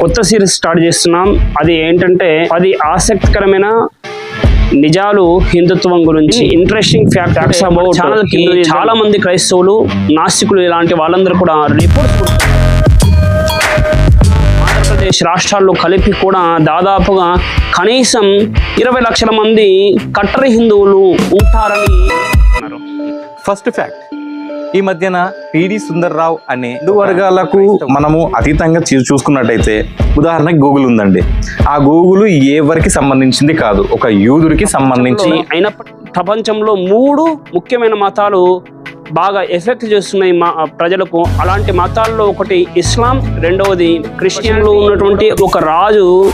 కొత్త series start చేస్తున్నాం. అది ఏంటంటే అది ఆసక్తికరమైన నిజాలు హిందుత్వం గురించి ఇంట్రెస్టింగ్ ఫ్యాక్ట్స్ అబౌట్ ఛానల్కి చాలా మంది క్రైస్తవులు నాస్తికులు ఇలాంటి వాళ్ళందరూ కూడా రిపోర్ట్స్ ఆంధ్రప్రదేశ్ రాష్ట్రాల్లో కలిపి కూడా దాదాపుగా కనీసం ఇరవై లక్షల మంది కట్టరి హిందువులు ఉంటారని ఫస్ట్ ఫ్యాక్ట్ ఈ మధ్యన పిడి సుందర్రావు అనే హిందూ వర్గాలకు మనము అతీతంగా చూ- చూసుకున్నట్టయితే ఉదాహరణకి గూగుల్ ఉందండి. ఆ గూగుల్ ఎవరికి సంబంధించింది కాదు. ఒక యూదుడికి సంబంధించి అయినప్పటికీ ప్రపంచంలో మూడు ముఖ్యమైన మతాలు బాగా ఎఫెక్ట్ చేస్తున్నాయి మా ప్రజలకు. అలాంటి మతాల్లో ఒకటి ఇస్లాం రెండవది క్రిస్టియన్లో ఉన్నటువంటి ఒక రాజు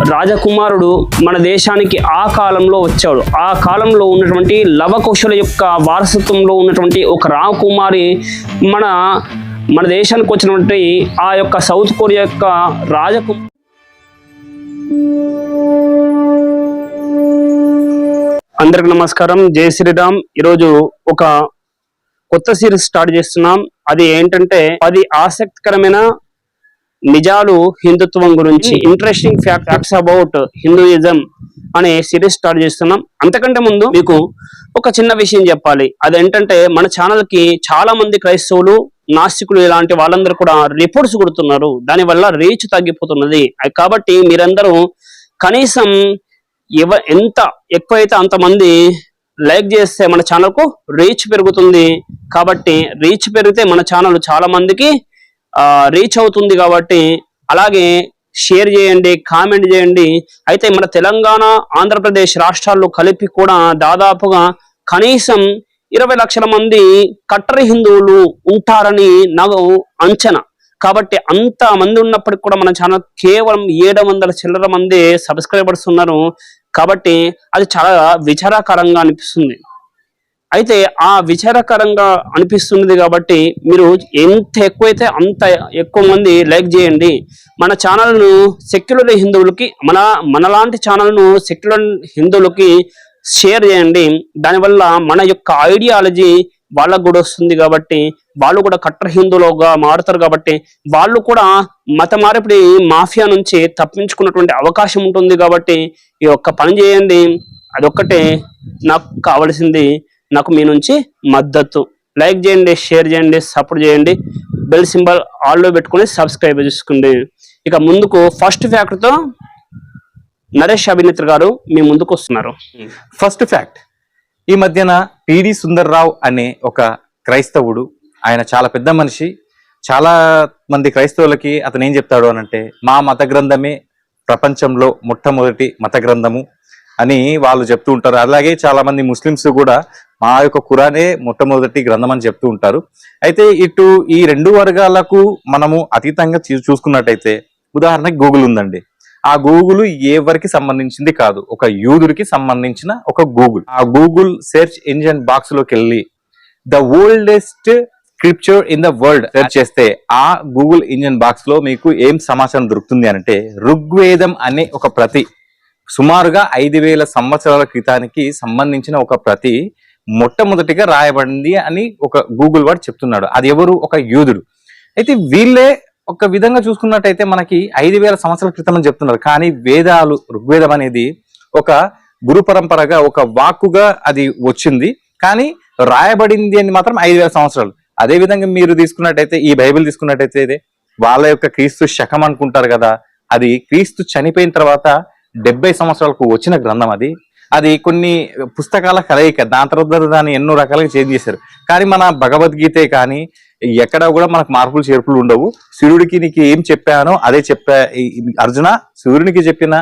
రాజకుమారుడు మన దేశానికి ఆ కాలంలో వచ్చాడు. ఆ కాలంలో ఉన్నటువంటి లవకుశుల యొక్క వారసత్వంలో ఉన్నటువంటి ఒక రాకుమారి మన మన దేశానికి వచ్చినటువంటి ఆ యొక్క సౌత్ కొరియా యొక్క రాజకు అందరికి నమస్కారం. జై శ్రీరామ్. ఈరోజు ఒక కొత్త సిరీస్ స్టార్ట్ చేస్తున్నాం. అది ఏంటంటే అది ఆసక్తికరమైన నిజాలు హిందుత్వం గురించి ఇంట్రెస్టింగ్ ఫ్యాక్ట్స్ అబౌట్ హిందూయిజం అనే సిరీస్ స్టార్ట్ చేస్తున్నాం. అంతకంటే ముందు మీకు ఒక చిన్న విషయం చెప్పాలి. అదేంటంటే మన ఛానల్కి చాలా మంది క్రైస్తవులు నాస్తికులు ఇలాంటి వాళ్ళందరూ కూడా రిపోర్ట్స్ కొడుతున్నారు. దానివల్ల రీచ్ తగ్గిపోతున్నది. కాబట్టి మీరందరూ కనీసం ఎవ ఎంత ఎక్కువైతే అంతమంది లైక్ చేస్తే మన ఛానల్కు రీచ్ పెరుగుతుంది. కాబట్టి రీచ్ పెరిగితే మన ఛానల్ చాలా మందికి రీచ్ అవుతుంది కాబట్టి అలాగే షేర్ చేయండి కామెంట్ చేయండి. అయితే మన తెలంగాణ ఆంధ్రప్రదేశ్ రాష్ట్రాల్లో కలిపి కూడా దాదాపుగా కనీసం ఇరవై లక్షల మంది కట్టరి హిందువులు ఉంటారని నాకు అంచనా. కాబట్టి అంత మంది ఉన్నప్పటికి కూడా మన ఛానల్ కేవలం ఏడు వందల చిల్లర మంది సబ్స్క్రైబర్స్ ఉన్నారు. కాబట్టి అది చాలా విచారకరంగా అనిపిస్తుంది. అయితే ఆ విచారకరంగా అనిపిస్తున్నది కాబట్టి మీరు ఎంత ఎక్కువైతే అంత ఎక్కువ మంది లైక్ చేయండి. మన ఛానల్ను సెక్యులర్ హిందువులకి మన మనలాంటి ఛానల్ను సెక్యులర్ హిందువులకి షేర్ చేయండి. దానివల్ల మన యొక్క ఐడియాలజీ వాళ్ళకు కూడా వస్తుంది కాబట్టి వాళ్ళు కూడా కట్టర్ హిందువులుగా మారుతారు కాబట్టి వాళ్ళు కూడా మత మారిపిడి మాఫియా నుంచి తప్పించుకున్నటువంటి అవకాశం ఉంటుంది కాబట్టి ఈ ఒక్క పని చేయండి. అదొక్కటే నాకు కావలసింది. నాకు మీ నుంచి మద్దతు. లైక్ చేయండి షేర్ చేయండి సపోర్ట్ చేయండి. బెల్ సింబల్ ఆల్లో పెట్టుకొని సబ్స్క్రైబ్ చేసుకోండి. ఇక ముందుకు ఫస్ట్ ఫ్యాక్ట్తో నరేష్ అభినేత్ర గారు మీ ముందుకు వస్తున్నారు. Hmm. ఫస్ట్ ఫ్యాక్ట్ ఈ మధ్యన పిడి సుందర్రావు అనే ఒక క్రైస్తవుడు ఆయన చాలా పెద్ద మనిషి. చాలా మంది క్రైస్తవులకి అతను ఏం చెప్తాడు అనంటే మా మత గ్రంథమే ప్రపంచంలో మొట్టమొదటి మత గ్రంథము. అని వాళ్ళు చెప్తూ ఉంటారు. అలాగే చాలా మంది ముస్లిమ్స్ కూడా మా యొక్క కురానే మొట్టమొదటి గ్రంథం అని చెప్తూ ఉంటారు. అయితే ఇటు ఈ రెండు వర్గాలకు మనము అతీతంగా చూసుకున్నట్టయితే ఉదాహరణకి గూగుల్ ఉందండి. ఆ గూగుల్ ఎవరికి సంబంధించింది కాదు. ఒక యూదుడికి సంబంధించిన ఒక గూగుల్. ఆ గూగుల్ సెర్చ్ ఇంజిన్ బాక్స్లోకి వెళ్ళి the oldest scripture in the world search చేస్తే ఆ గూగుల్ ఇంజిన్ బాక్స్లో మీకు ఏం సమాచారం దొరుకుతుంది అంటే ఋగ్వేదం అనే ఒక ప్రతి సుమారుగా ఐదు వేల సంవత్సరాల క్రితానికి సంబంధించిన ఒక ప్రతి మొట్టమొదటిగా రాయబడింది అని ఒక గూగుల్ వాడు చెప్తున్నాడు. అది ఎవరు? ఒక యూదుడు. అయితే వీళ్ళే ఒక విధంగా చూసుకున్నట్టయితే మనకి ఐదు వేల సంవత్సరాల క్రితం అని చెప్తున్నారు. కానీ వేదాలు ఋగ్వేదం అనేది ఒక గురు పరంపరగా ఒక వాక్కుగా అది వచ్చింది. కానీ రాయబడింది అని మాత్రం ఐదు వేల సంవత్సరాలు. అదే విధంగా మీరు తీసుకున్నట్టయితే ఈ బైబిల్ తీసుకున్నట్టయితే వాళ్ళ యొక్క క్రీస్తు శకం అనుకుంటారు కదా. అది క్రీస్తు చనిపోయిన తర్వాత డెబ్బై సంవత్సరాలకు వచ్చిన గ్రంథం అది. అది కొన్ని పుస్తకాల కలయిక దాని తర్వాత దాన్ని ఎన్నో రకాలుగా చేంజ్ చేశారు. కానీ మన భగవద్గీతే కానీ ఎక్కడ కూడా మనకు మార్పులు చేర్పులు ఉండవు. సూర్యుడికి నీకు ఏం చెప్పానో అదే చెప్పా అర్జున సూర్యునికి చెప్పిన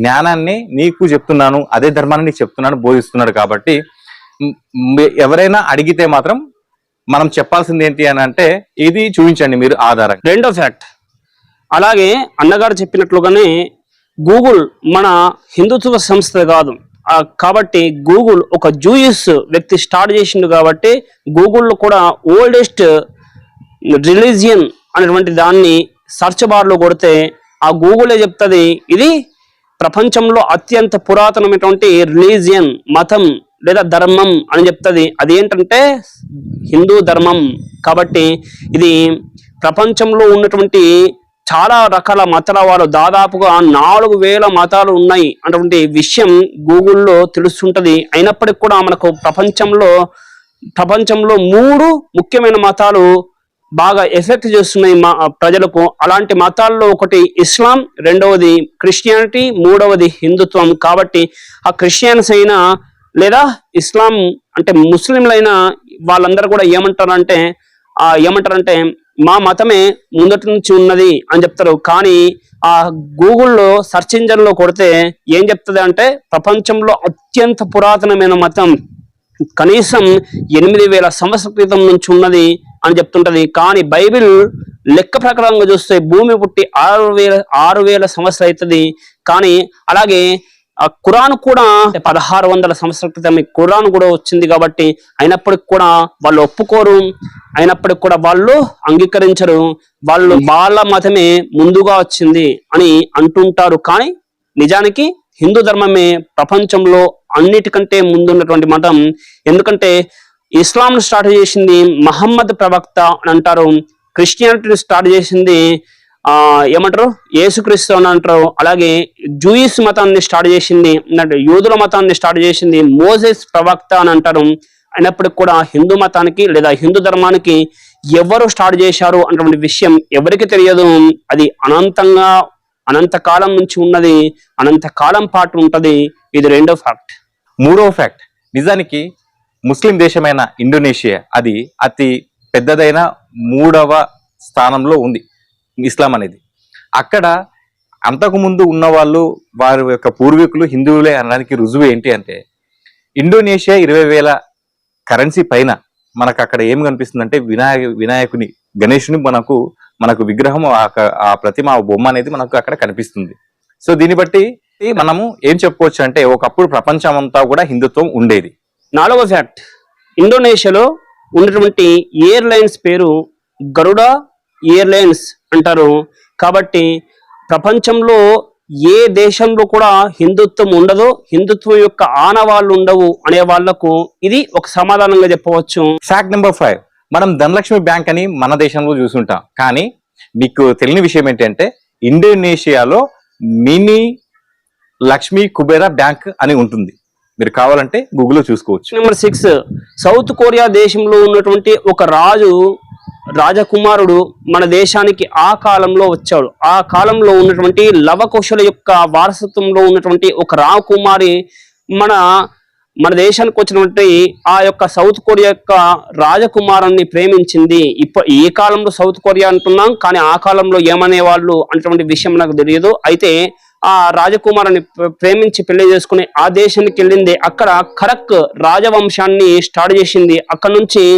జ్ఞానాన్ని నీకు చెప్తున్నాను అదే ధర్మాన్ని నీకు చెప్తున్నాను బోధిస్తున్నాడు కాబట్టి ఎవరైనా అడిగితే మాత్రం మనం చెప్పాల్సింది ఏంటి అని అంటే ఇది చూపించండి మీరు ఆధారంగా. రెండో ఫ్యాక్ట్ అలాగే అన్నగారు చెప్పినట్లుగానే గూగుల్ మన హిందుత్వ సంస్థ కాదు. కాబట్టి గూగుల్ ఒక జూయిస్ వ్యక్తి స్టార్ట్ చేసిండు కాబట్టి గూగుల్లో కూడా ఓల్డెస్ట్ రిలీజియన్ అనేటువంటి దాన్ని సర్చ్ బార్లో కొడితే ఆ గూగులే చెప్తుంది ఇది ప్రపంచంలో అత్యంత పురాతనమైనటువంటి రిలీజియన్ మతం లేదా ధర్మం అని చెప్తుంది. అది ఏంటంటే హిందూ ధర్మం. కాబట్టి ఇది ప్రపంచంలో ఉన్నటువంటి చాలా రకాల మతాల వారు దాదాపుగా నాలుగు వేల మతాలు ఉన్నాయి అటువంటి విషయం గూగుల్లో తెలుస్తుంటది. అయినప్పటికీ కూడా మనకు ప్రపంచంలో ప్రపంచంలో మూడు ముఖ్యమైన మతాలు బాగా ఎఫెక్ట్ చేస్తున్నాయి మా ప్రజలకు. అలాంటి మతాల్లో ఒకటి ఇస్లాం రెండవది క్రిస్టియానిటీ మూడవది హిందుత్వం. కాబట్టి ఆ క్రిస్టియన్స్ అయినా లేదా ఇస్లాం అంటే ముస్లింలైనా వాళ్ళందరూ కూడా ఏమంటారంటే ఆ ఏమంటారంటే మా మతమే ముందటి నుంచి ఉన్నది అని చెప్తారు. కానీ ఆ గూగుల్లో సెర్చ్ ఇంజన్లో కొడితే ఏం చెప్తుంది అంటే ప్రపంచంలో అత్యంత పురాతనమైన మతం. కనీసం ఎనిమిది వేల సంవత్సరాల క్రితం నుంచి ఉన్నది అని చెప్తుంటది. కానీ బైబిల్ లెక్క ప్రకారంగా చూస్తే భూమి పుట్టి ఆరు వేల ఆరు వేల సంవత్సరాలు అవుతుంది. కానీ అలాగే ఆ ఖురాన్ కూడా పదహారు వందల సంవత్సరాల క్రితం ఖురాన్ కూడా వచ్చింది కాబట్టి అయినప్పటికి కూడా వాళ్ళు ఒప్పుకోరు. అయినప్పటికి కూడా వాళ్ళు అంగీకరించరు. వాళ్ళు వాళ్ళ మతమే ముందుగా వచ్చింది అని అంటుంటారు. కానీ నిజానికి హిందూ ధర్మమే ప్రపంచంలో అన్నిటికంటే ముందున్నటువంటి మతం. ఎందుకంటే ఇస్లాంను స్టార్ట్ చేసింది మహమ్మద్ ప్రవక్త అని అంటారు. క్రిస్టియానిటీని స్టార్ట్ చేసింది ఏమంటారు? యేసుక్రీస్తు అని అంటారు. అలాగే జూయిస్ మతాన్ని స్టార్ట్ చేసింది అంటే యూదుల మతాన్ని స్టార్ట్ చేసింది మోసెస్ ప్రవక్త అని అంటారు. అయినప్పటికి కూడా హిందూ మతానికి లేదా హిందూ ధర్మానికి ఎవరు స్టార్ట్ చేశారు అన్నటువంటి విషయం ఎవరికి తెలియదు. అది అనంతంగా అనంత కాలం నుంచి ఉన్నది అనంత కాలం పాటు ఉంటది. ఇది రెండో ఫ్యాక్ట్ మూడవ ఫ్యాక్ట్ నిజానికి ముస్లిం దేశమైన ఇండోనేషియా అది అతి పెద్దదైన మూడవ స్థానంలో ఉంది. ఇస్లాం అనేది. అక్కడ అంతకుముందు ఉన్న వాళ్ళు వారి యొక్క పూర్వీకులు హిందువులే అనడానికి రుజువు ఏంటి అంటే ఇండోనేషియా ఇరవై వేల కరెన్సీ పైన మనకు అక్కడ ఏం కనిపిస్తుంది అంటే వినాయక వినాయకుని గణేషుని మనకు మనకు విగ్రహం ఆ ఆ ప్రతిమ ఆ బొమ్మ అనేది మనకు అక్కడ కనిపిస్తుంది. సో దీన్ని బట్టి మనము ఏం చెప్పుకోవచ్చు అంటే ఒకప్పుడు ప్రపంచం అంతా కూడా హిందుత్వం ఉండేది. నాలుగవ ఫ్యాక్ట్. ఇండోనేషియాలో ఉన్నటువంటి ఎయిర్లైన్స్ పేరు గరుడ ఎయిర్లైన్స్. అంటారు. కాబట్టి ప్రపంచంలో ఏ దేశంలో కూడా హిందుత్వం ఉండదో హిందుత్వం యొక్క ఆనవాళ్ళు ఉండవు అనే వాళ్ళకు ఇది ఒక సమాధానంగా చెప్పవచ్చు. ఫ్యాక్ట్ నెంబర్ ఫైవ్ మనం ధనలక్ష్మి బ్యాంక్ అని మన దేశంలో చూసుంటాం. కానీ మీకు తెలియని విషయం ఏంటంటే ఇండోనేషియాలో మినీ లక్ష్మీ కుబేరా బ్యాంక్ అని ఉంటుంది. మీరు కావాలంటే గూగుల్లో చూసుకోవచ్చు. నెంబర్ సిక్స్ సౌత్ కొరియా దేశంలో ఉన్నటువంటి ఒక రాజు రాజకుమారుడు మన దేశానికి ఆ కాలంలో వచ్చాడు. ఆ కాలంలో ఉన్నటువంటి లవకుశల యొక్క వారసత్వంలో ఉన్నటువంటి ఒక రాకుమారి మన మన దేశానికి వచ్చినటువంటి ఆ యొక్క సౌత్ కొరియా యొక్క రాజకుమారుణ్ణి ప్రేమించింది. ఇప్ప ఈ కాలంలో సౌత్ కొరియా అంటున్నాం కానీ ఆ కాలంలో ఏమనే వాళ్ళు అన్నటువంటి విషయం నాకు తెలియదు. అయితే ఆ రాజకుమారుని ప్ర- ప్రేమించి పెళ్ళి చేసుకుని ఆ దేశానికి వెళ్ళింది. అక్కడ ఖరక్ రాజవంశాన్ని స్టార్ట్ చేసింది. అక్కడ నుంచి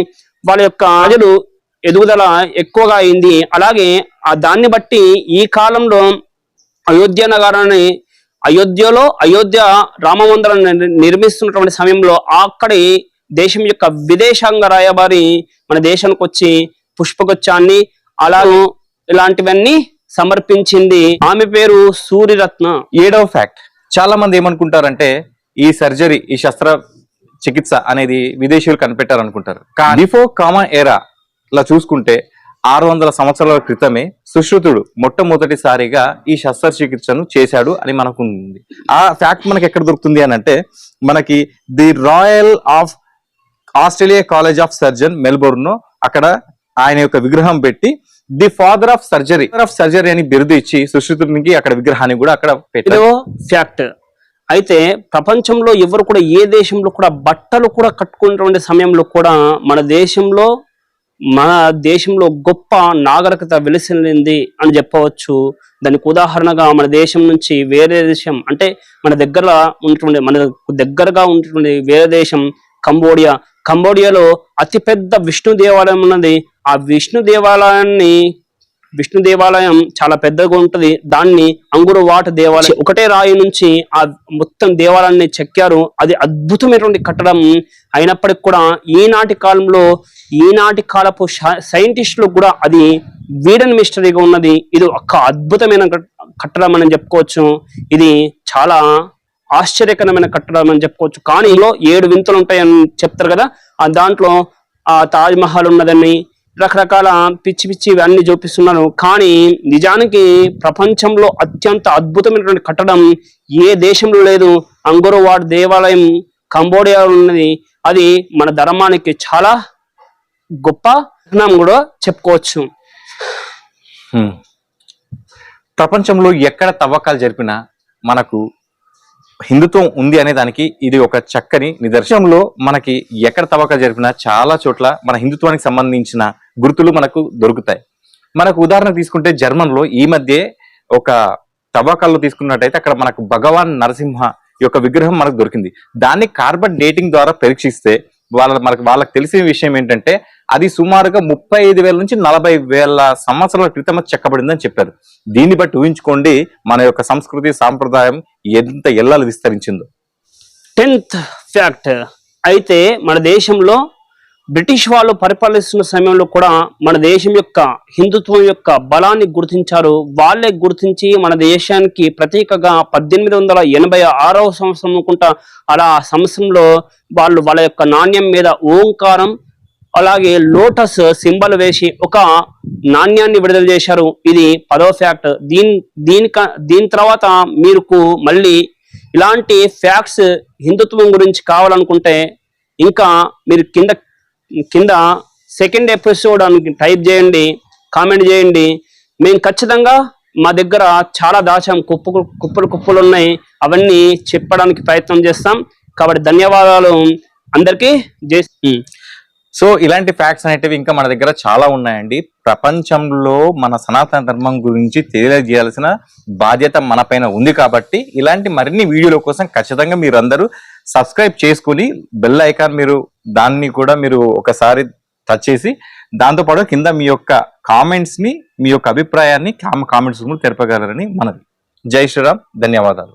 వాళ్ళ యొక్క ప్రజలు ఎదుగుదల ఎక్కువగా అయింది. అలాగే ఆ దాన్ని బట్టి ఈ కాలంలో అయోధ్య నగరాన్ని అయోధ్యలో అయోధ్య రామమందిరాన్ని నిర్- నిర్మిస్తున్నటువంటి సమయంలో అక్కడి దేశం యొక్క విదేశాంగ రాయబారి మన దేశానికి వచ్చి పుష్పగుచ్చాన్ని అలాగే ఇలాంటివన్నీ సమర్పించింది. ఆమె పేరు సూర్యరత్న. ఏడవ ఫ్యాక్ట్ చాలా మంది ఏమనుకుంటారంటే ఈ సర్జరీ ఈ శస్త్ర చికిత్స అనేది విదేశీయులు కనిపెట్టారు అనుకుంటారు కానీ బిఫోర్ కామన్ ఎరా ఇలా చూసుకుంటే ఆరు వందల సంవత్సరాల క్రితమే సుశ్రుతుడు మొట్టమొదటిసారిగా ఈ శస్త్రచికిత్సను చేశాడు అని మనకు ఉంది ఆ ఫ్యాక్ట్ మనకి ఎక్కడ దొరుకుతుంది అని అంటే మనకి the royal of Australia college of surgeon Melbourne అక్కడ ఆయన యొక్క విగ్రహం పెట్టి the father of surgery of surgery అని బిరుదు ఇచ్చి సుశ్రుతునికి అక్కడ విగ్రహాన్ని కూడా అక్కడ పెట్టారు. ఫ్యాక్ట్ అయితే ప్రపంచంలో ఎవరు కూడా ఏ దేశంలో కూడా బట్టలు కూడా కట్టుకున్నటువంటి సమయంలో కూడా మన దేశంలో మన దేశంలో గొప్ప నాగరికత వెలిసింది అని చెప్పవచ్చు. దానికి ఉదాహరణగా మన దేశం నుంచి వేరే దేశం అంటే మన దగ్గర ఉంటుండే మన దగ్గరగా ఉంటుండే వేరే దేశం కంబోడియా. కంబోడియాలో అతిపెద్ద విష్ణు దేవాలయం ఉన్నది. ఆ విష్ణు దేవాలయాన్ని విష్ణు దేవాలయం చాలా పెద్దగా ఉంటుంది. దాన్ని అంగురువాట దేవాలయం ఒకటే రాయి నుంచి ఆ మొత్తం దేవాలయాన్ని చెక్కారు. అది అద్భుతమైనటువంటి కట్టడం అయినప్పటికి కూడా ఈనాటి కాలంలో ఈనాటి కాలపు సైంటిస్టులు కూడా అది వీడన్ మిస్టరీగా ఉన్నది. ఇది ఒక అద్భుతమైన కట్టడం అని చెప్పుకోవచ్చు. ఇది చాలా ఆశ్చర్యకరమైన కట్టడం అని చెప్పుకోవచ్చు. కానీ ఇందులో ఏడు వింతలు ఉంటాయని చెప్తారు కదా. ఆ దాంట్లో ఆ తాజ్ మహల్ ఉన్నదని రకరకాల పిచ్చి పిచ్చి ఇవన్నీ చూపిస్తున్నారు. కానీ నిజానికి ప్రపంచంలో అత్యంత అద్భుతమైనటువంటి కట్టడం ఏ దేశంలో లేదు. అంగోరవాడ్ దేవాలయం కంబోడియాలో ఉన్నది. అది మన ధర్మానికి చాలా గొప్ప కూడా చెప్పుకోవచ్చు. ప్రపంచంలో ఎక్కడ తవ్వకాలు జరిపినా మనకు హిందుత్వం ఉంది అనే దానికి ఇది ఒక చక్కని నిదర్శనంలో మనకి ఎక్కడ తవ్వకాలు జరిపినా చాలా చోట్ల మన హిందుత్వానికి సంబంధించిన గుర్తులు మనకు దొరుకుతాయి. మనకు ఉదాహరణ తీసుకుంటే జర్మన్లో ఈ మధ్య ఒక తవ్వకాల్లో తీసుకున్నట్టయితే అక్కడ మనకు భగవాన్ నరసింహ యొక్క విగ్రహం మనకు దొరికింది. దాన్ని కార్బన్ డేటింగ్ ద్వారా పరీక్షిస్తే వాళ్ళ మనకు వాళ్ళకి తెలిసిన విషయం ఏంటంటే అది సుమారుగా ముప్పై ఐదు వేల నుంచి నలభై వేల సంవత్సరాల క్రితం చెక్కబడిందని చెప్పారు. దీన్ని బట్టి ఊహించుకోండి మన యొక్క సంస్కృతి సాంప్రదాయం ఎంత ఎల్లాలు విస్తరించిందో. Tenth fact. అయితే మన దేశంలో బ్రిటిష్ వాళ్ళు పరిపాలిస్తున్న సమయంలో కూడా మన దేశం యొక్క హిందుత్వం యొక్క బలాన్ని గుర్తించారు. వాళ్ళే గుర్తించి మన దేశానికి ప్రత్యేకగా పద్దెనిమిది వందల ఎనభై ఆరవ సంవత్సరం అనుకుంటా అలా ఆ సంవత్సరంలో వాళ్ళు వాళ్ళ యొక్క నాణ్యం మీద ఓంకారం అలాగే లోటస్ సింబల్ వేసి ఒక నాణ్యాన్ని విడుదల చేశారు. ఇది పదో ఫ్యాక్ట్ దీని దీని దీని తర్వాత మీకు మళ్ళీ ఇలాంటి ఫ్యాక్ట్స్ హిందుత్వం గురించి కావాలనుకుంటే ఇంకా మీరు కింద కింద సెకండ్ ఎపిసోడ్ అని టైప్ చేయండి కామెంట్ చేయండి. మేము ఖచ్చితంగా మా దగ్గర చాలా దాచాం కుప్పు కుప్పలు కుప్పలు ఉన్నాయి. అవన్నీ చెప్పడానికి ప్రయత్నం చేస్తాం. కాబట్టి ధన్యవాదాలు. అందరికీ జై సో ఇలాంటి ఫ్యాక్ట్స్ అనేటివి ఇంకా మన దగ్గర చాలా ఉన్నాయండి. ప్రపంచంలో మన సనాతన ధర్మం గురించి తెలియజేయాల్సిన బాధ్యత మన పైన ఉంది కాబట్టి ఇలాంటి మరిన్ని వీడియోల కోసం ఖచ్చితంగా మీరందరూ సబ్స్క్రైబ్ చేసుకుని బెల్ ఐకాన్ మీరు దాన్ని కూడా మీరు ఒకసారి టచ్ చేసి దాంతోపాటు కింద మీ యొక్క కామెంట్స్ని మీ యొక్క అభిప్రాయాన్ని కామెంట్స్ తెలపగలరని మనది జై శ్రీరామ్. ధన్యవాదాలు.